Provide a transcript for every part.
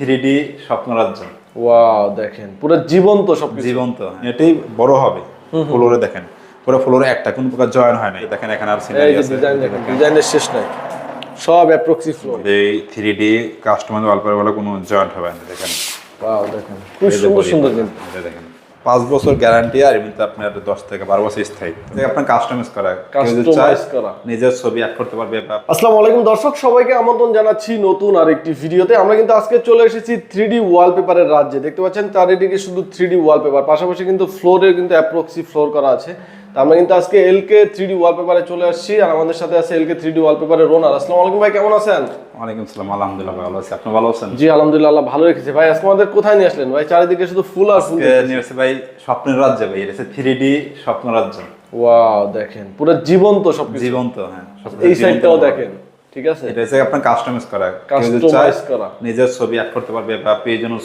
Three D স্বপ্নরাজ্য। Wow দেখেন পুরো জীবন্ত সব জীবন্ত এটাই বড় হবে। ফ্লোরে দেখেন পুরো ফ্লোরে একটা কোন প্রকার জয়েন হয় না দেখেন এখানে আর সিনারি আছে। ডিজাইন দেখেন ডিজাইনের শেষ নাই। সব অ্যাপ্রক্সি ফ্লোর এই থ্রি ডি কাস্টমাইজ ওয়ালপেপার বলে কোনো জয়েন্ট হবে না দেখেন। ওয়াও দেখেন খুব সুন্দর সুন্দর দেখেন। পাঁচ বছর গ্যারান্টি আর এমনিতে আপনার দশ থেকে বারো বছর স্থায়ী। আপনার কাস্টমাইজ করা। কাস্টমাইজ নিজের ছবি অ্যাড করতে পারবে আসসালামু আলাইকুম দর্শক সবাইকে আমন্ত্রণ জানাচ্ছি নতুন আর আরেকটি ভিডিওতে। আমরা কিন্তু আজকে চলে এসেছি থ্রি ডি ওয়ালপেপারের রাজ্যে। দেখতে পাচ্ছেন চারিদিকে শুধু থ্রি ডি ওয়ালপেপার পাশাপাশি কিন্তু ফ্লোরে কিন্তু অ্যাপ্রক্সি ফ্লোর করা আছে। তা আমরা কিন্তু আজকে এলকে থ্রি ডি ওয়ালপেপারে চলে আসছি আর আমাদের সাথে আছে এলকে থ্রি ডি ওয়ালপেপারে রোনার আসসালামু আলাইকুম ভাই কেমন আছেন? ওয়ালাইকুম সালাম আলহামদুলিল্লাহ ভালো আছি। আপনি ভালো আছেন? জি আলহামদুলিল্লাহ আল্লাহ ভালো রেখেছে। ভাই আজকে আমাদের কোথায় নিয়ে আসলেন? ভাই চারিদিকে শুধু ফুল আর ফুল নিয়ে ভাই স্বপ্নের রাজ্য ভাই। এটা থ্রি ডি স্বপ্নরাজ্য ওয়াও দেখেন পুরো জীবন্ত সব জীবন্ত হ্যাঁ এই সাইডটাও দেখেন। ঠিক আছে? এটা হচ্ছে আপনার কাস্টমাইজ করা। চায়, করা। নিজের ছবি অ্যাড করতে পারবে বা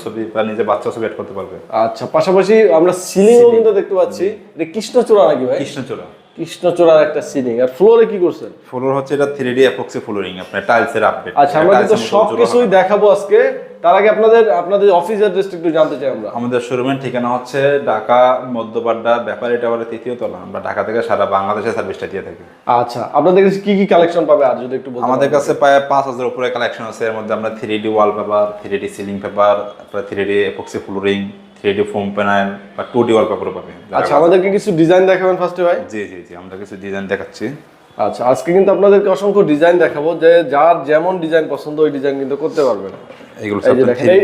ছবি বা নিজের বাচ্চা ছবি অ্যাড করতে পারবে। আচ্ছা পাশাপাশি আমরা সিলিং দেখতে পাচ্ছি। এটা কৃষ্ণচূড়া নাকি ভাই? কৃষ্ণচূড়া। কৃষ্ণচূড়ার একটা সিলিং আর ফ্লোরে কি করছেন? ফ্লোর হচ্ছে এটা থ্রি ডি অ্যাপক্সি ফ্লোরিং আপনার টাইলসের আপডেট আচ্ছা আমরা কিন্তু সব কিছুই দেখাবো আজকে। তার আগে আপনাদের আপনাদের অফিস অ্যাড্রেস একটু জানতে চাই আমরা। আমাদের শোরুমের ঠিকানা হচ্ছে ঢাকা মধ্যপাড্ডা ব্যাপারী টাওয়ারের তৃতীয় তলা। আমরা ঢাকা থেকে সারা বাংলাদেশে সার্ভিসটা দিয়ে থাকি। আচ্ছা আপনাদের কাছে কি কি কালেকশন পাবে? আর যদি একটু আমাদের কাছে প্রায় পাঁচ হাজার উপরে কালেকশন আছে। এর মধ্যে আমরা three D wall paper three D ceiling paper তারপরে three D epoxy flooring three D foam panel বা টু ডি ওয়াল পেপারও পাবেন আচ্ছা আমাদেরকে কিছু ডিজাইন দেখাবেন ফার্স্টে ভাই? জি জি জি আমরা কিছু ডিজাইন দেখাচ্ছি। আচ্ছা আজকে কিন্তু আপনাদেরকে অসংখ্য ডিজাইন দেখাবো যে যার যেমন ডিজাইন পছন্দ ওই ডিজাইন কিন্তু করতে পারবেন এগুলো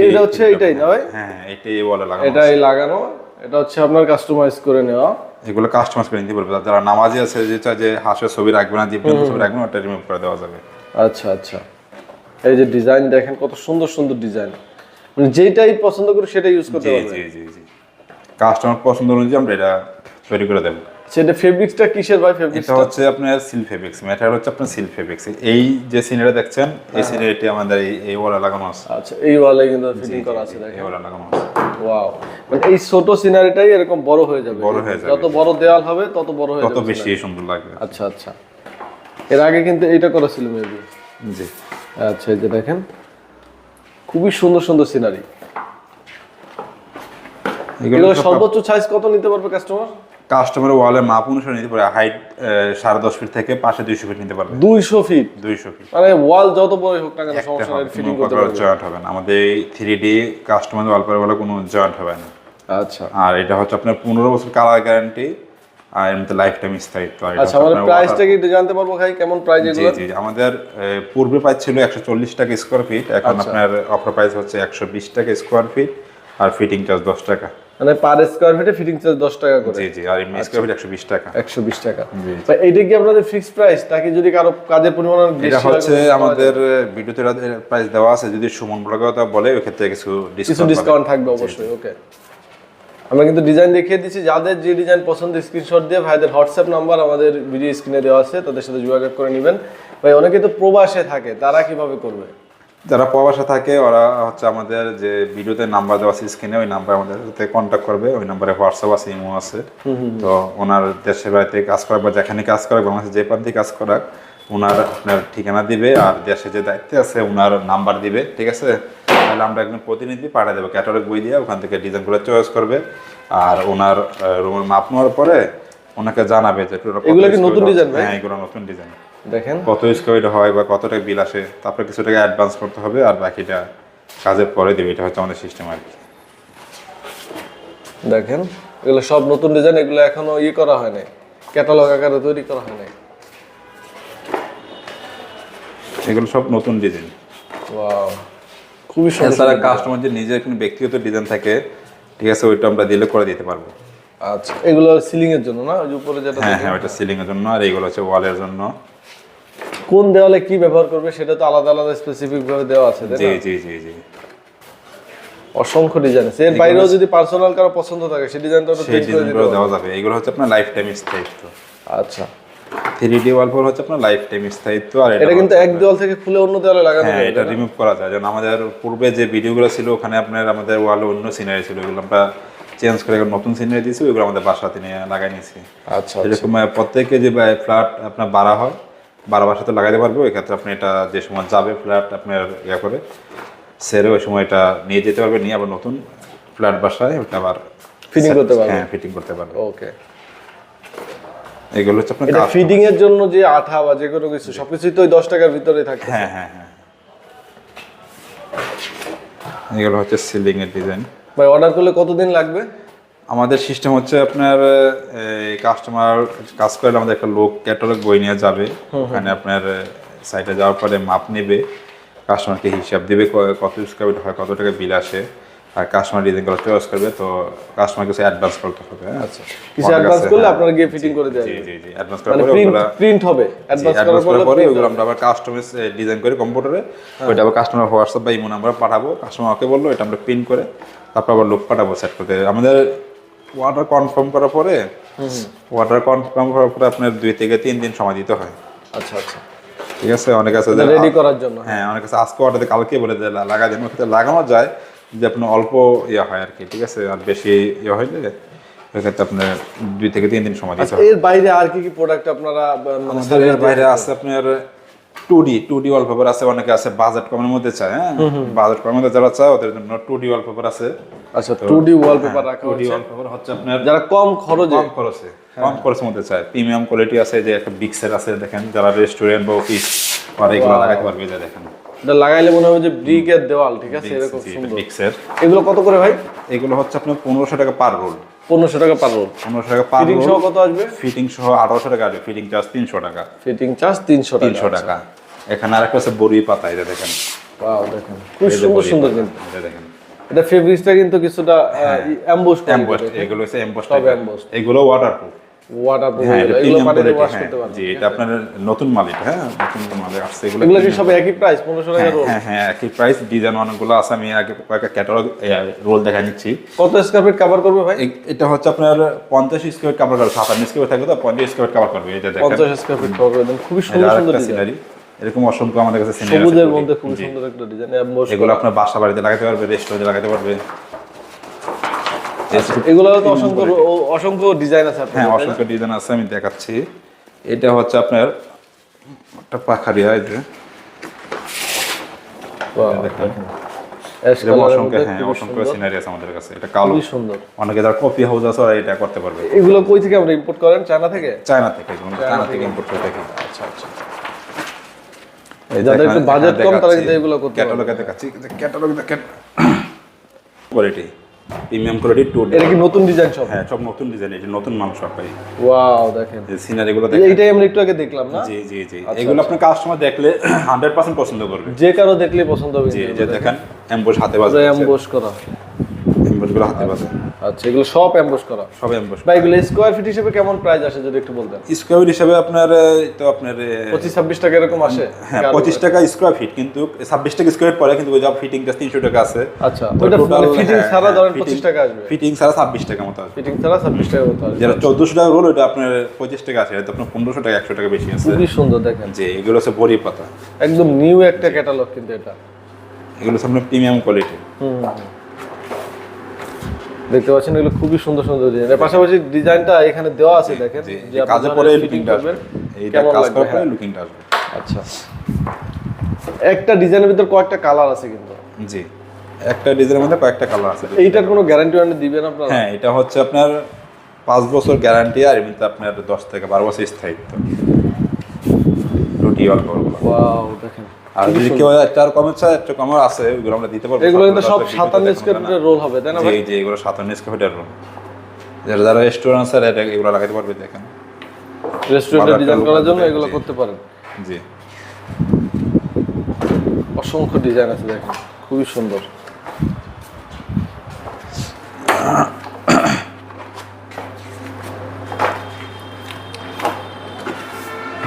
এটা হচ্ছে না ভাই? হ্যাঁ এটাই ওয়ালে লাগানো এটাই লাগানো এটা হচ্ছে আপনার কাস্টমাইজ করে নেওয়া। এগুলো কাস্টমাইজ করে নিতে পারবে যারা নামাজি আছে যে চায় যে হাঁসের ছবি রাখবে না ছবি রাখবে না ওটা রিমুভ করে দেওয়া যাবে। আচ্ছা আচ্ছা। এই যে ডিজাইন দেখেন কত সুন্দর সুন্দর ডিজাইন মানে যেটাই পছন্দ করে সেটাই ইউজ করতে জি জি জি জি। কাস্টমার পছন্দ অনুযায়ী আমরা এটা তৈরি করে দেবো। সেটা ফেব্রিক্সটা কিসের ভাই? ফেব্রিক্স এটা হচ্ছে আপনার সিল ফেব্রিক্স ম্যাটেরিয়াল হচ্ছে আপনার সিল ফেব্রিক্স এই যে দেখছেন এই সিনারিটি আমাদের এই ওয়ালে লাগানো আছে। আচ্ছা এই ওয়ালে কিন্তু ফিটিং করা আছে এই ওয়ালে লাগানো আছে। ওয়াও মানে এই ছোট সিনারিটাই এরকম বড় হয়ে যাবে। বড় হয়ে যাবে। যত বড় দেওয়াল হবে তত বড় হয়ে তত বেশি সুন্দর লাগবে। আচ্ছা আচ্ছা। এর আগে কিন্তু এইটা করা ছিল মেবি জি। আচ্ছা এই যে দেখেন খুবই সুন্দর সুন্দর সিনারি এগুলো সর্বোচ্চ সাইজ কত নিতে পারবে কাস্টমার কাস্টমার ওয়ালের মাপ অনুসারে নিতে পারে হাইট সাড়ে দশ ফিট থেকে পাশে দুইশো ফিট নিতে পারবে। দুইশো ফিট দুইশো ফিট মানে ওয়াল যত বড় হোক না কেন সমস্যা ফিটিং করতে পারবে। জয়েন্ট হবে না। আমাদের এই থ্রি ডি কাস্টমার ওয়ালপেপার বলে কোনো জয়েন্ট হবে না। আচ্ছা। আর এটা হচ্ছে আপনার পনেরো বছর কালার গ্যারান্টি আর এমনিতে লাইফ টাইম স্থায়িত্ব আচ্ছা আমাদের প্রাইসটা কি জানতে পারব ভাই কেমন প্রাইস এগুলো জি জি। আমাদের পূর্বে প্রাইস ছিল একশো চল্লিশ টাকা স্কোয়ার ফিট এখন আচ্ছা। আপনার অফার প্রাইস হচ্ছে একশো বিশ টাকা স্কোয়ার ফিট আর ফিটিং চার্জ দশ টাকা। মানে পার স্কোয়ার ফিটে ফিটিং চার্জ দশ টাকা করে। জি জি আর এমনি স্কোয়ার ফিট একশো বিশ টাকা। একশো বিশ টাকা। জি। ভাই এইটা কি আপনাদের ফিক্সড প্রাইস নাকি যদি কারও কাজের পরিমাণ বেশি এটা হচ্ছে আমাদের ভিডিওতে প্রাইস দেওয়া আছে। যদি সুমন ব্লগের কথা বলে ওই ক্ষেত্রে কিছু কিছু ডিসকাউন্ট ডিসকাউন্ট থাকবে অবশ্যই ওকে আমরা কিন্তু ডিজাইন দেখিয়ে দিচ্ছি। যাদের যে ডিজাইন পছন্দ স্ক্রিনশট দিয়ে ভাইদের হোয়াটসঅ্যাপ নাম্বার আমাদের ভিডিও স্ক্রিনে দেওয়া আছে তাদের সাথে যোগাযোগ করে নেবেন। ভাই অনেকে তো প্রবাসে থাকে তারা কীভাবে করবে? যারা প্রবাসে থাকে ওরা হচ্ছে আমাদের যে ভিডিওতে নাম্বার দেওয়া আছে স্ক্রিনে ওই নাম্বার আমাদের সাথে কন্ট্যাক্ট করবে। ওই নাম্বারে হোয়াটসঅ্যাপ আছে ইমো আছে। তো ওনার দেশের বাড়িতে কাজ করাক বা যেখানে কাজ করাক বাংলাদেশে যে প্রান্তে কাজ করাক ওনার আপনার ঠিকানা দিবে আর দেশে যে দায়িত্বে আছে ওনার নাম্বার দিবে। ঠিক আছে? তাহলে আমরা একজন প্রতিনিধি পাঠিয়ে দেবো ক্যাটালগ বই দিয়ে ওখান থেকে ডিজাইনগুলো চয়েস করবে। আর ওনার রুমের মাপ নেওয়ার পরে ওনাকে জানাবে যে এগুলো নতুন ডিজাইন হ্যাঁ এগুলো নতুন ডিজাইন দেখেন। কত স্কোয়ার হয় বা কতটা বিল আসে তারপরে কিছু টাকা অ্যাডভান্স করতে হবে আর বাকিটা কাজের পরে দেবে এটা হচ্ছে আমাদের সিস্টেম আর কি। দেখেন এগুলো সব নতুন ডিজাইন এগুলো এখনও ইয়ে করা হয় নাই। ক্যাটালগ আকারে তৈরি করা হয় নাই। এগুলো সব নতুন ডিজাইন ওয়াও খুবই সুন্দর এছাড়া কাস্টমার যে নিজের কোনো ব্যক্তিগত ডিজাইন থাকে ঠিক আছে ওইটা আমরা দিলে করে দিতে পারব। আচ্ছা এগুলো সিলিং এর জন্য না? ওই উপরে যেটা হ্যাঁ হ্যাঁ ওইটা সিলিং এর জন্য আর এইগুলো হচ্ছে ওয়ালের জন্য। কোন দেওয়ালে কি ব্যবহার করবে সেটা তো আলাদা আলাদা স্পেসিফিক ভাবে দেওয়া আছে জি জি জি জি। অসংখ্য ডিজাইন আছে। এর বাইরেও যদি পার্সোনাল কারও পছন্দ থাকে সেই ডিজাইনটা তো চেঞ্জ করে দিতে দেওয়া যাবে। এগুলো হচ্ছে আপনার লাইফ টাইম স্থায়িত্ব। আচ্ছা। থ্রি ডি ওয়ালপেপার হচ্ছে আপনার লাইফ টাইম স্থায়িত্ব আর এটা কিন্তু এক দেওয়াল থেকে খুলে অন্য দেওয়ালে লাগানো হ্যাঁ যাবে এটা রিমুভ করা যায়। যেমন আমাদের পূর্বে যে ভিডিওগুলো ছিল ওখানে আপনার আমাদের ওয়ালে অন্য সিনারি ছিল। ওগুলো আমরা চেঞ্জ করে নতুন সিনারি দিয়েছি ওইগুলো আমাদের বাসাতে নিয়ে লাগাই নিয়েছি। আচ্ছা এরকম আহ, প্রত্যেকে যে ফ্ল্যাট আপনার বাড়া হয় বাড়া বাসাতে লাগাইতে পারবে ওই ক্ষেত্রে আপনি এটা যে সময় যাবে ফ্ল্যাট আপনার ইয়ে করে সেরে ওই সময় এটা নিয়ে যেতে পারবে নিয়ে আবার নতুন ফ্ল্যাট বাসায় ওটা আবার Fitting করতে পারবে। হ্যাঁ ফিটিং করতে পারবে। ওকে এগুলো হচ্ছে আপনার এটা কাজ- এর জন্য যে আঠা বা যে কোনো কিছু সবকিছুই তো ওই দশ টাকার ভিতরে থাকে। হ্যাঁ হ্যাঁ হ্যাঁ। এগুলো হচ্ছে সিলিং এর ডিজাইন ভাই অর্ডার করলে কতদিন লাগবে? আমাদের সিস্টেম হচ্ছে আপনার কাস্টমার কাজ করলে আমাদের একটা লোক ক্যাটালগ বই নিয়ে যাবে। ওখানে আপনার সাইটে যাওয়ার পরে মাপ নেবে। কাস্টমারকে হিসাব দেবে কত স্কোয়ার হয় কত টাকা বিল আসে। আর কাস্টমার ডিজাইনগুলো চয়েস করবে তো কাস্টমার কিছু অ্যাডভান্স করতে হবে হ্যাঁ? আচ্ছা। কিছু অ্যাডভান্স করলে হ্যাঁ। আপনারা গিয়ে ফিটিং করে দেওয়া জি জি জি অ্যাডভান্স করার মানে পরে প্রিন্ট প্রিন্ট হবে। অ্যাডভান্স করার পরে ওগুলো আমরা আবার কাস্টমাইজ ডিজাইন করে কম্পিউটারে ওইটা আবার কাস্টমার হোয়াটসঅ্যাপ বা ইমো নাম্বার পাঠাবো। কাস্টমারকে বলল এটা আমরা প্রিন্ট করে তারপর আবার লোক পাঠাবো সেট করতে। আমাদের অর্ডার কনফার্ম করার পরে অর্ডার কনফার্ম করার পরে আপনার দুই থেকে তিন দিন সময় দিতে হয়। আচ্ছা আচ্ছা। ঠিক আছে? অনেক আছে রেডি করার জন্য। হ্যাঁ অনেক আছে। আজকে অর্ডার কালকে বলে দেয় লাগা দেন। ওক্ষেত্রে লাগানো যায় যে আপনার অল্প ইয়ে হয় আর কি ঠিক আছে? আর বেশি ইয়ে হইলে ওই ক্ষেত্রে আপনার দুই থেকে তিন দিন সময় দিতে হয়। এর বাইরে আর কি কি প্রোডাক্ট আপনারা মানে বাইরে আছে আপনার two D two D wallpaper আছে অনেকে আছে বাজেট কমের মধ্যে চায় হ্যাঁ? বাজেট কমের মধ্যে যারা চায় ওদের জন্য টু ডি ওয়ালপেপার আছে। আচ্ছা টু ডি ওয়ালপেপার রাখা টু ডি ওয়ালপেপার হচ্ছে আপনার যারা কম খরচে কম খরচে কম খরচের মধ্যে চায়। প্রিমিয়াম কোয়ালিটি আছে যে একটা বিক্সের আছে দেখেন যারা রেস্টুরেন্ট বা অফিস আর এগুলো লাগাতে পারবে যে দেখেন। এটা লাগাইলে মনে হবে যে ব্রিকের দেওয়াল ঠিক আছে? এরকম সুন্দর। বিক্সের এগুলো কত করে ভাই? এগুলো হচ্ছে আপনার পনেরোশো টাকা পার রোল পনেরোশো টাকা পার রোল পনেরোশো টাকা পার ফিটিং সহ কত আসবে? ফিটিং সহ আঠারোশো টাকা আসবে। ফিটিং চার্জ তিনশো টাকা। ফিটিং চার্জ তিনশো তিনশো টাকা। এখানে আরেকটা আছে বড়ি পাতা এটা দেখেন। দেখেন। খুব সুন্দর সুন্দর কিন্তু। এটা দেখেন। এটা ফেব্রিক্সটা কিন্তু কিছুটা অ্যাম্বুশ এমবস্ট এগুলো হচ্ছে এমবস্ট সব এগুলো ওয়াটারপ্রুফ ওয়াটারপ্রুফ হ্যাঁ হ্যাঁ করতে পারবে জি এটা আপনার নতুন মালিক হ্যাঁ নতুন মালিক আসছে এগুলো এগুলো সব একই প্রাইস পনেরোশো টাকা রোল হ্যাঁ হ্যাঁ একই প্রাইস ডিজাইন অনেকগুলো আছে আমি আগে কয়েকটা ক্যাটালগ রোল দেখা নিচ্ছি। কত স্কোয়ার ফিট কভার করবে ভাই? এটা হচ্ছে আপনার পঞ্চাশ স্কোয়ার কাভার করবে সাতান্ন স্কোয়ার থাকবে তো পঞ্চাশ স্কোয়ার কাভার করবে এটা দেখেন। পঞ্চাশ স্কোয়ার ফিট কভার করে দেন সুন্দর সুন্দর সিনারি এরকম অসংখ্য আমাদের কাছে scenery সবুজের মধ্যে খুবই সুন্দর একটা ডিজাইন এগুলো আপনার বাসা বাড়িতে লাগাতে পারবে রেস্টুরেন্টে লাগাতে পারবে। এগুলো তো অসংখ্য অসংখ্য ডিজাইন আছে হ্যাঁ অসংখ্য ডিজাইন আছে আমি দেখাচ্ছি। এটা হচ্ছে আপনার একটা পাখারিয়া এই যে। অ্যাশ এরকম কালারের অসংখ্য মধ্যে হ্যাঁ খুবই অসংখ্য সুন্দর। সিনারি আছে আমাদের কাছে এটা কালো। খুবই সুন্দর। অনেকে যারা কফি হাউস আছে এটা করতে পারবে। এগুলো কই থেকে আমরা ইম্পোর্ট করেন? চায়না থেকে? চায়না থেকে চায়না থেকে ইম্পোর্ট করে থাকি। আচ্ছা আচ্ছা। যাদের একটু বাজেট কম তারা কিন্তু এগুলো করতে ক্যাটালগে দেখাচ্ছি ক্যাটালগ দেখেন কোয়ালিটি প্রিমিয়াম কোয়ালিটি টু এটা কি নতুন ডিজাইন সব? হ্যাঁ সব নতুন ডিজাইন এটা নতুন মাল সব পাই ওয়াও দেখেন। এই সিনারিগুলো দেখেন। এইটাই আমরা একটু আগে দেখলাম না? জি জি জি। এগুলো আপনার কাস্টমার দেখলে হান্ড্রেড পার্সেন্ট পছন্দ করবে। যে কারও দেখলে পছন্দ হবে। জি যে দেখেন এমবোস হাতে বাজে এমবোস করা। এমবোসগুলো হাতে বাজে আচ্ছা এগুলো সব এমবোস করা। সব এমবোস এগুলো স্কোয়ার ফিট হিসেবে কেমন প্রাইস আসে যদি একটু বলতেন? স্কোয়ার হিসাবে আপনার তো আপনার পঁচিশ ছাব্বিশ টাকা এরকম আসে? হ্যাঁ পঁচিশ টাকা স্কোয়ার ফিট কিন্তু ছাব্বিশ টাকা স্কোয়ার পরে কিন্তু ওই যে ফিটিংটা তিনশো টাকা আছে। আচ্ছা ফিটিং ছাড়া ধরেন পঁচিশ টাকা আসবে। ফিটিং ছাড়া ছাব্বিশ টাকা মতো আসবে। ফিটিং ছাড়া ছাব্বিশ টাকা মতো আসবে। যেটা চোদ্দশো টাকা রোল ওটা আপনার পঁচিশ টাকা আছে আপনার পনেরোশো টাকা একশো টাকা বেশি আছে। খুবই সুন্দর দেখেন। যে এগুলো হচ্ছে বড়ি পাতা। একদম নিউ একটা ক্যাটালগ কিন্তু এটা। এগুলো আপনার প্রিমিয়াম কোয়ালিটি হুম। দেখতে পাচ্ছেন এগুলো খুবই সুন্দর সুন্দর ডিজাইন এর পাশাপাশি ডিজাইনটা এখানে দেওয়া আছে দেখেন। যে কাজে পরে লুকিংটা আসবে। এইটা কাজ করার পরে হ্যাঁ। লুকিংটা আসবে। আচ্ছা। একটা ডিজাইনের ভিতর কয়েকটা কালার আছে কিন্তু। জি একটা ডিজাইনের মধ্যে কয়েকটা কালার আছে। এইটার কোনো গ্যারান্টি ওয়ারেন্টি দিবেন আপনারা? হ্যাঁ এটা হচ্ছে আপনার পাঁচ বছর গ্যারান্টি আর এমনিতে আপনার দশ থেকে বারো বছর স্থায়িত্ব। রুটি অল্প ওয়াও দেখেন। আর যদি কেউ চার কমের চায় একটু কমের আছে ওইগুলো আমরা দিতে পারব এগুলো কিন্তু সব সাতান্ন সাতান্ন স্কোয়ার রোল হবে তাই না ভাই? জি জি এগুলো সাতান্ন স্কোয়ার রুম যারা যারা রেস্টুরেন্ট আছে এটা এগুলো লাগাতে পারবে দেখেন। রেস্টুরেন্টে ডিজাইন করার জন্য এগুলো করতে পারেন। জি। অসংখ্য ডিজাইন আছে দেখেন। খুবই সুন্দর।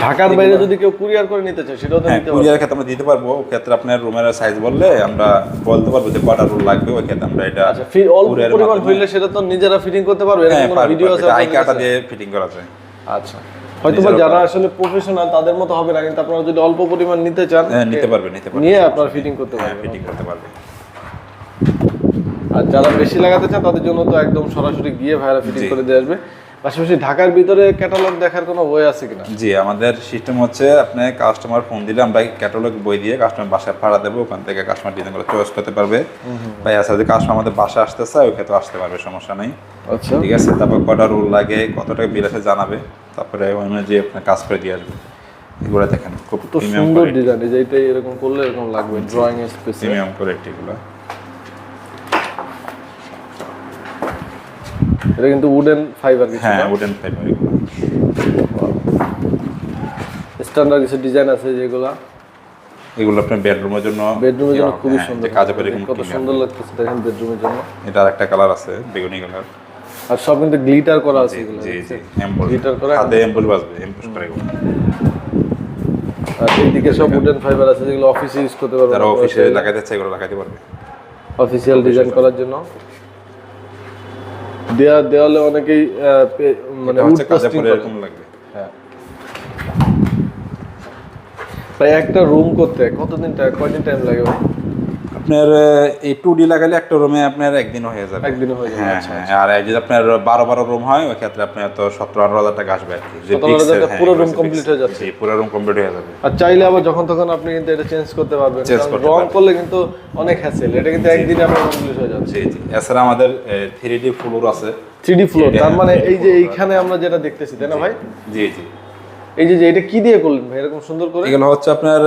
ঢাকার বাইরে যদি কেউ কুরিয়ার করে নিতে চায় সেটাও তো হ্যাঁ নিতে কুরিয়ার ক্ষেত্রে আমরা দিতে পারব। ওই ক্ষেত্রে আপনার রুমের সাইজ বললে আমরা বলতে পারব যে কটা রুম লাগবে ওই ক্ষেত্রে আমরা এটা আচ্ছা ফি- অল্প পরিমাণ হইলে সেটা তো নিজেরা ফিটিং করতে পারবে হ্যাঁ এরকম কোনো ভিডিও আছে আই কাছে? দিয়ে ফিটিং করা যায়। আচ্ছা হয়তো যারা আসলে প্রফেশনাল তাদের মতো হবে না কিন্তু আপনারা যদি অল্প পরিমাণ নিতে চান হ্যাঁ নিতে পারবে নিতে পারবে। নিয়ে আপনারা ফিটিং করতে হ্যাঁ পারবেন। ফিটিং করতে পারবে। আর যারা বেশি লাগাতে চান তাদের জন্য তো একদম সরাসরি গিয়ে ভাইরা ফিটিং করে দিয়ে আসবে। পাশাপাশি ঢাকার ভিতরে ক্যাটালগ দেখার কোনো বই আছে কিনা? জি আমাদের সিস্টেম হচ্ছে আপনি কাস্টমার ফোন দিলে আমরা ক্যাটালগ বই দিয়ে কাস্টমার বাসায় ভাড়া দেবো ওখান থেকে কাস্টমার ডিজাইনগুলো চয়েস করতে পারবে। বা এছাড়া যদি কাস্টমার আমাদের বাসায় আসতে চায় ওই ক্ষেত্রে আসতে পারবে সমস্যা নেই। আচ্ছা। ঠিক আছে তারপর কটা রোল লাগে কত টাকা বিল আছে জানাবে তারপরে ওই অনুযায়ী আপনার কাজ করে দিয়ে আসবে। এগুলো দেখেন খুব তো সুন্দর ডিজাইন যে এইটাই এরকম করলে এরকম লাগবে ড্রয়িং স্পেসে প্রিমিয়াম কোয়ালিটি এগুলো। এটা কিন্তু উডেন ফাইবার কিছু হ্যাঁ উডেন ফাইবার স্ট্যান্ডার্ড কিছু ডিজাইন আছে যেগুলা? এগুলো আপনার বেডরুমের জন্য বেডরুমের জন্য খুবই হ্যাঁ, সুন্দর। কাজে করে এরকম কত সুন্দর লাগতেছে দেখেন বেডরুমের জন্য। এটা আরেকটা কালার আছে বেগুনি কালার আর সব কিন্তু গ্লিটার করা আছে এগুলো জি জি এম্বল Glitter করা? হাতে এম্বল বাজবে এম্বল করে এগুলো। আর এইদিকে সব উডেন ফাইবার আছে যেগুলো অফিসে ইউজ করতে পারবে যারা অফিসে লাগাইতে চায় এগুলো লাগাইতে পারবে। অফিসিয়াল ডিজাইন করার জন্য। দেয়া দেওয়ালে অনেকেই আহ, মানে উড পোস্টিং হ্যাঁ। ভাই একটা রুম করতে কতদিন টাইম কয়দিন টাইম লাগে ভাই? আপনার এই টু ডি লাগালে একটা রুমে আপনার একদিন হয়ে যাবে। একদিনে হয়ে যাবে, হ্যাঁ আচ্ছা, হ্যাঁ আর এই যদি আপনার বারো বারো রুম হয় ওই ক্ষেত্রে আপনার তো সতেরো আঠারো হাজার টাকা আসবে আর কি। যে 17,000 fixed এর, টাকা হ্যাঁ, পুরো complete fixed। হয়ে যাচ্ছে। পুরো রুম কমপ্লিট হয়ে যাবে। আর চাইলে আবার যখন তখন আপনি কিন্তু এটা চেঞ্জ করতে পারবেন। রং করলে কিন্তু অনেক হ্যাসেল এটা কিন্তু একদিনে আপনার কমপ্লিট হয়ে যাচ্ছে জি জি। এছাড়া আমাদের থ্রি ডি ফ্লোর আছে। থ্রি ফ্লোর তার মানে এই যে এইখানে আমরা যেটা দেখতেছি তাই না ভাই? জি জি। এই যে এটা কি দিয়ে করলেন ভাই? এরকম সুন্দর করে? এগুলো হচ্ছে আপনার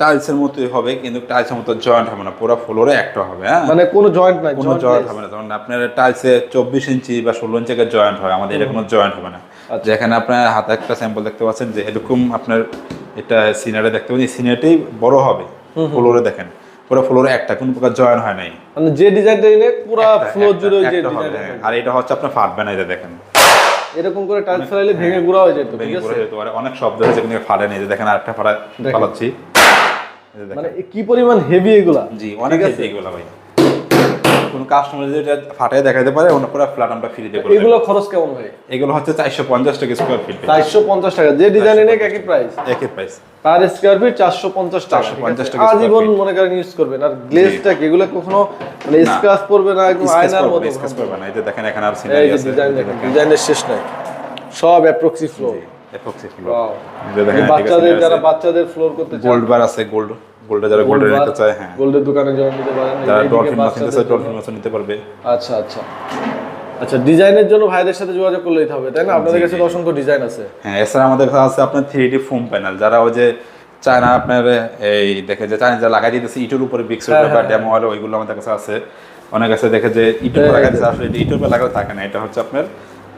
টাইলসের মতোই হবে কিন্তু টাইলসের মতো জয়েন্ট হবে না পুরো ফ্লোরে একটা হবে হ্যাঁ? মানে কোনো জয়েন্ট নাই কোনো জয়েন্ট হবে না যেমন আপনার টাইলসে চব্বিশ ইঞ্চি বা ষোলো ইঞ্চি জয়েন্ট হয় আমাদের এটা কোনো জয়েন্ট হবে না। আচ্ছা। যেখানে আপনার হাতে একটা স্যাম্পল দেখতে পাচ্ছেন যে এরকম আপনার এটা সিনারি দেখতে পাচ্ছেন সিনারিটাই বড় হবে ফ্লোরে দেখেন। পুরো ফ্লোরে একটা কোনো প্রকার জয়েন্ট হয় নাই। মানে যে ডিজাইনটা নিলে পুরো ফ্লোর জুড়ে যে ডিজাইনটা হ্যাঁ। আর এটা হচ্ছে আপনার ফাটবে না এটা দেখেন। এরকম করে টাইল ফেলাইলে ভেঙে গুঁড়া হয়ে যেত ভেঙে আছে? যেত। পারে অনেক শব্দ হয়েছে কিন্তু ফাটে নেই যে দেখেন আরেকটা ফাটা দেখেন। ফালাচ্ছি। মানে কি পরিমাণ হেভি এগুলা? জি অনেক হেভি এগুলা ভাই। কাস্টমার যদি এটা ফাটাই দেখাতে পারে ওনার পুরো ফ্ল্যাট আমরা ফ্রি এগুলো খরচ কেমন ভাই? এগুলো হচ্ছে চারশো পঞ্চাশ টাকা স্কোয়ার ফিট চারশো পঞ্চাশ টাকা। যে ডিজাইন এনে একই প্রাইস একই প্রাইস পার স্কোয়ার ফিট চারশো পঞ্চাশ টাকা। 450 টাকা আজীবন মনে করেন ইউজ করবেন। আর গ্লেজটা এগুলো কখনো মানে স্ক্র্যাচ পড়বে না একদম আয়নার মতো স্কেচ করবে না। এই দেখেন এখানে আর সিনারি আছে। ডিজাইন দেখেন। ডিজাইনের শেষ নাই। সব অ্যাপ্রক্সি. এই যে দেখেন বাচ্চাদের যারা বাচ্চাদের ফ্লোর করতে চায় গোল্ড বার আছে গোল্ড গোল্ডে যারা গোল্ড নিতে চায় হ্যাঁ। গোল্ডের দোকানে জন্য নিতে পারেন যারা ডলফিন মাছ নিতে চায় ডলফিন মাছ নিতে পারবে। আচ্ছা আচ্ছা। আচ্ছা ডিজাইনের জন্য ভাইদের সাথে যোগাযোগ করলে হবে তাই না? আপনাদের কাছে অসংখ্য ডিজাইন আছে। হ্যাঁ এছাড়া আমাদের কাছে আছে আপনার থ্রি ডি ফোম প্যানেল যারা ওই যে চায়না আপনার এই দেখে যে চায়না যা লাগাই দিতেছে ইটের উপরে বিক্স হ্যাঁ, বা ডেমো হলে ওইগুলো আমাদের কাছে আছে। অনেক কাছে দেখে যে ইটের উপর লাগাই দিতেছে আসলে ইটের উপর লাগাতে থাকে না এটা হচ্ছে আপনার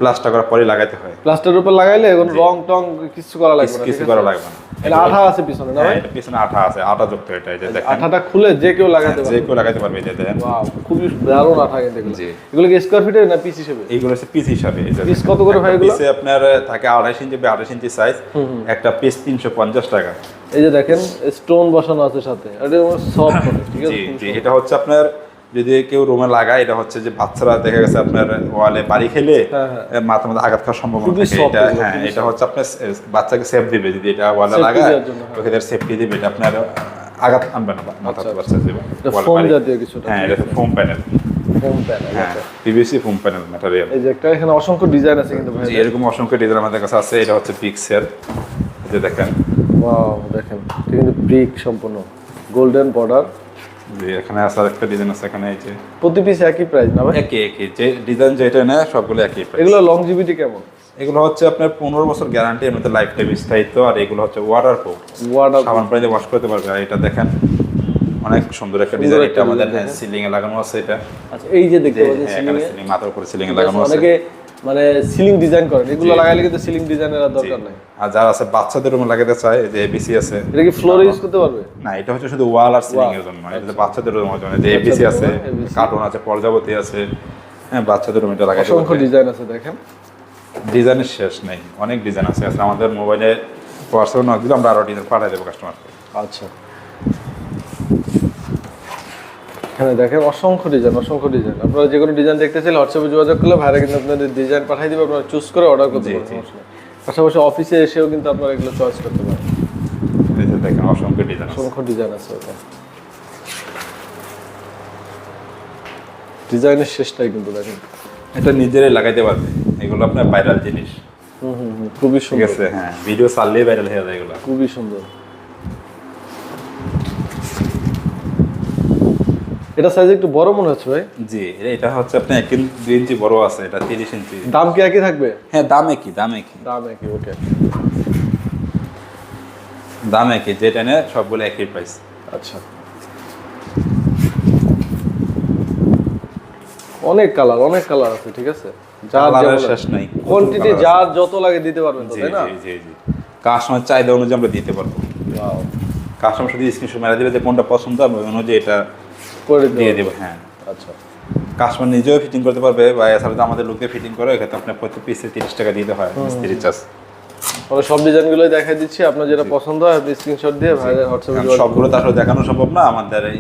প্লাস্টার করার পরে লাগাইতে হয়। প্লাস্টারের উপর লাগাইলে এখন রং টং কিছু করা লাগবে না কিছু করা লাগবে না। এটা আঠা আছে পিছনে না হ্যাঁ এটা পিছনে আঠা আছে আঠা যুক্ত এটা এই যে দেখেন। আঠাটা খুলে যে কেউ লাগাতে যে কেউ লাগাইতে পারবে এই যে দেখেন। ওয়াও খুবই দারুণ আঠা কিন্তু এগুলো। জি। এগুলো কি স্কোয়ার ফিটের না পিস হিসেবে? এইগুলো হচ্ছে পিস হিসাবে এই যে পিস কত করে ভাই এগুলো? পিসে আপনার থাকে আড়াইশ ইঞ্চি বা আড়াইশ ইঞ্চি সাইজ একটা পিস তিনশো পঞ্চাশ টাকা। এই যে দেখেন স্টোন বসানো আছে সাথে। এটা সফট ঠিক আছে? জি জি এটা হচ্ছে আপনার যদি কেউ রুমে লাগায় এটা হচ্ছে যে বাচ্চারা দেখা গেছে আপনার ওয়ালে বাড়ি খেলে হ্যাঁ, হ্যাঁ। মাথার মধ্যে আঘাত খাওয়ার সম্ভাবনা খুবই থাকে। এটা হ্যাঁ এটা হচ্ছে আপনার বাচ্চাকে সেফ দিবে। যদি এটা ওয়ালে লাগায় দেওয়ার জন্য, হ্যাঁ। সেফটি দিবে। এটা আপনার আঘাত আনবে না মাথা বাচ্চা দেবে এটা ফোম জাতীয় কিছুটা হ্যাঁ এটা ফোম প্যানেল ফোম প্যানেল হ্যাঁ পিভিসি ফোম প্যানেল ম্যাটেরিয়াল এই যে একটা এখানে অসংখ্য ডিজাইন আছে কিন্তু ভাই এরকম অসংখ্য ডিজাইন আমাদের কাছে আছে। এটা হচ্ছে পিক্সেল এই যে দেখেন। ওয়াও দেখেন এটা কিন্তু ব্রিক সম্পূর্ণ। গোল্ডেন বর্ডার যে এখানে আছে একটা ডিজাইন আছে এখানে এই যে প্রতি পিস একই প্রাইস না ভাই? একই একই। যে ডিজাইন যেটা নেয় সবগুলো একই price। এগুলো লংজিভিটি কেমন? এগুলো হচ্ছে আপনার পনেরো বছর গ্যারান্টি এর মধ্যে লাইফ টাইম স্থায়িত্ব আর এগুলো হচ্ছে ওয়াটার প্রুফ ওয়াটার সাবান পানিতে ওয়াশ করতে পারবে। আর এটা দেখেন অনেক সুন্দর একটা ডিজাইন এটা আমাদের সিলিং এ লাগানো আছে এটা। আচ্ছা এই যে দেখতে পাচ্ছেন হ্যাঁ, সিলিং সিলিং মাথার উপরে সিলিং এ লাগানো আছে। অনেকে মানে সিলিং ডিজাইন করেন এগুলো লাগাইলে কিন্তু সিলিং ডিজাইনের দরকার নাই। আর যারা আছে বাচ্চাদের রুমে লাগাতে চায় যে এবিসি আছে। এটা কি ফ্লোরে ইউজ করতে পারবে? না এটা হচ্ছে শুধু ওয়াল আর সিলিং এর জন্য। এটা বাচ্চাদের রুমের জন্য। যে এবিসি আছে কার্টুন আছে পর্যাবতী আছে হ্যাঁ বাচ্চাদের রুমে এটা লাগাতে অসংখ্য ডিজাইন আছে দেখেন। ডিজাইনের শেষ নেই। অনেক ডিজাইন আছে। আমাদের মোবাইলে হোয়াটসঅ্যাপে নক দিলে আমরা আরও ডিজাইন পাঠিয়ে দেবো কাস্টমারকে আচ্ছা। এখানে দেখেন অসংখ্য ডিজাইন অসংখ্য ডিজাইন আপনারা যে কোনো ডিজাইন দেখতে চাইলে হোয়াটসঅ্যাপে যোগাযোগ করলে ভাইরা কিন্তু আপনাদের ডিজাইন পাঠিয়ে দিবে আপনারা চুজ করে অর্ডার করতে নেই। পাশাপাশি অফিসে এসেও কিন্তু আপনারা এগুলো চয়েস করতে পারেন দেখেন অসংখ্য ডিজাইন অসংখ্য ডিজাইন আছে ওটা। ডিজাইনের শেষটাই কিন্তু দেখেন। এটা নিজেরাই লাগাইতে পারবে। এগুলো আপনার ভাইরাল জিনিস। হুম হুম খুবই সুন্দর। হ্যাঁ ভিডিও চাললেই ভাইরাল হয়ে যায় এগুলো। খুবই সুন্দর। এটা সাইজ একটু বড় মনে হচ্ছে ভাই। জি এটা হচ্ছে আপনার এক ইঞ্চি বড় আছে এটা তিরিশ ইঞ্চি। দাম কি একই থাকবে? হ্যাঁ দামে কি দামে কি দাম একই ওকে দামে কি যেটা নেয় সবগুলো একই প্রাইস আচ্ছা। অনেক কালার অনেক কালার আছে ঠিক আছে? যার শেষ নাই কোয়ান্টিটি যার যত লাগে দিতে পারবেন তো তাই না? জি জি জি। কাস্টমার চাহিদা অনুযায়ী আমরা দিতে পারব। কাস্টমার শুধু স্ক্রিনশট মেরে দিবে যে কোনটা পছন্দ হবে অনুযায়ী এটা করে দিয়ে দেবো হ্যাঁ। আচ্ছা। কাস্টমার নিজেও ফিটিং করতে পারবে বা এছাড়া তো আমাদের লোককে ফিটিং করে এক্ষেত্রে আপনার প্রতি পিসে তিরিশ টাকা দিতে হয় মিস্ত্রি চার্জ আমরা সব ডিজাইনগুলোই দেখাই দিচ্ছি আপনার যেটা পছন্দ হয় আপনি স্ক্রিনশট দিয়ে ভাইদের হোয়াটসঅ্যাপে সবগুলো তো আসলে দেখানো সম্ভব না আমাদের এই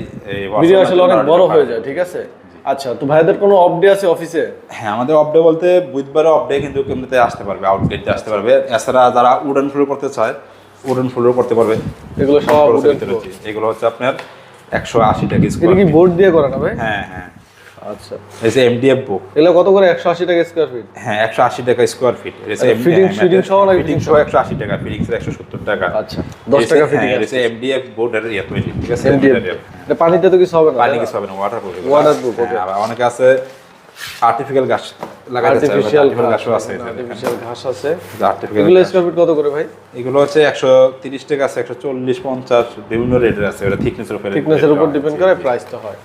ভিডিও আসলে অনেক বড় হয়ে যায় ঠিক আছে? আচ্ছা তো ভাইদের কোনো অফডে আছে অফিসে হ্যাঁ আমাদের অফডে বলতে বুধবারে অফডে কিন্তু এমনিতে আসতে পারবে আউটগেট আসতে পারবে। এছাড়া যারা উডেন ফ্লোর করতে চায় উডেন ফ্লোর করতে পারবে। এগুলো সব। এগুলো হচ্ছে আপনার একশো আশি টাকা স্কোয়ার কি বোর্ড দিয়ে করা না ভাই? হ্যাঁ হ্যাঁ। আচ্ছা। এই এমডিএফ বুক এগুলো কত করে? একশো আশি টাকা স্কোয়ার ফিট হ্যাঁ টাকা স্কোয়ার ফিট আচ্ছা, সহ নাকি ফিটিং সহ? একশো আশি টাকা ফিটিং একশো সত্তর টাকা। আচ্ছা দশ টাকা ফিটিং আছে। এমডিএফ বোর্ডের ইয়ে তৈরি। ঠিক আছে MDF পানিতে তো কিছু হবে না পানি কিছু হবে না ওয়াটার প্রুফ Waterproof, okay. অনেকে আছে আর্টিফিশিয়াল লাগাতে আর্টিফিশিয়াল গাছও আছে আর্টিফিশিয়াল ঘাস আছে। আর্টিফিশিয়াল এগুলো স্কোয়ার ফিট কত করে ভাই? এগুলো হচ্ছে একশো তিরিশ টাকা আছে একশো চল্লিশ পঞ্চাশ বিভিন্ন রেটের আছে ওটা থিকনেসের উপরে থিকনেসের উপর ডিপেন্ড করে প্রাইসটা হয়।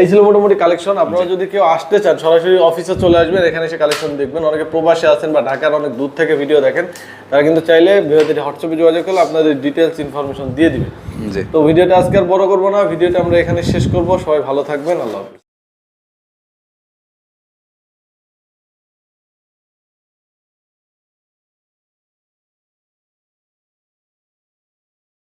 এই ছিল মোটামুটি কালেকশন আপনারা যদি কেউ আসতে চান সরাসরি অফিসে চলে আসবেন এখানে এসে কালেকশন দেখবেন। অনেকে প্রবাসে আছেন বা ঢাকার অনেক দূর থেকে ভিডিও দেখেন তারা কিন্তু চাইলে ভিডিওতে হোয়াটসঅ্যাপে যোগাযোগ করলে আপনাদের ডিটেলস ইনফরমেশন দিয়ে দিবে। তো ভিডিওটা আজকে আর বড় করব না ভিডিওটা আমরা এখানে শেষ করব। সবাই ভালো থাকবেন আল্লাহ হাফিজ।